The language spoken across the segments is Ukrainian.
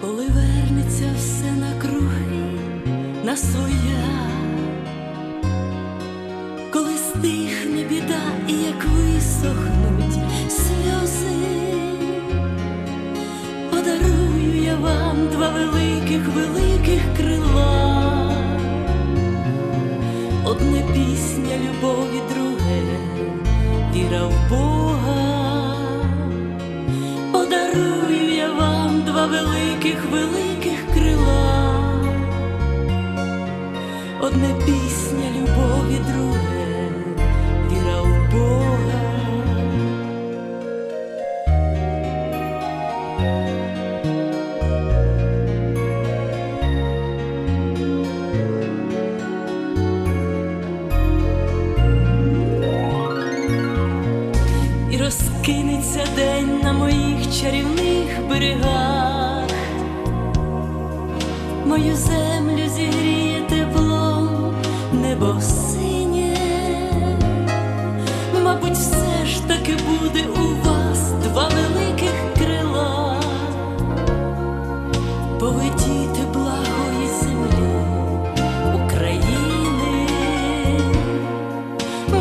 коли вернеться все на круги, на своя, коли стихне біда і як висохнуть сльози, подарую я вам два великих, великих крила, одне пісня любові, друге віра в Бога. Подарую два великих, великих крила, одне пісня любові, друге віра в Бога. І розкинеться день на моїх чарівних берегах, мою землю зігріє теплом небо синє, мабуть, все ж таки буде у вас два великих крила, полетіти благої землі України.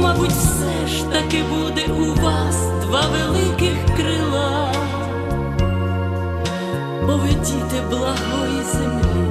Мабуть, все ж таки буде у вас два великих крила, полетіти благої землі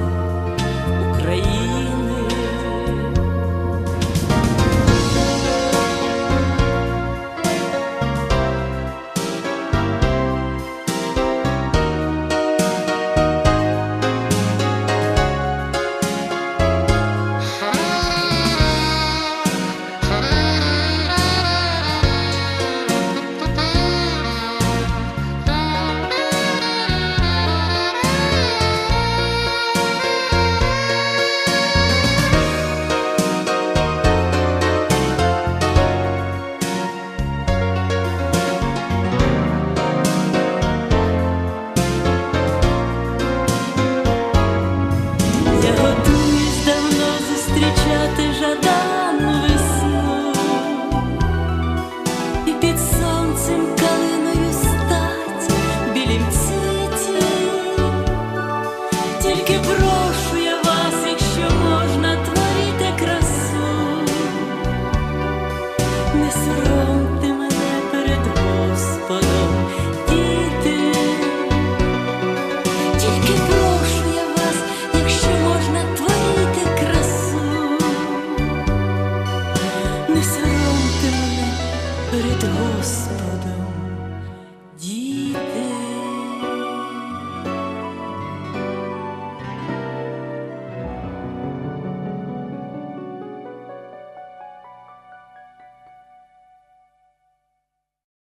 Господом, діти, тільки прошу я вас, якщо можна творити красу, не соромте мене перед Господом.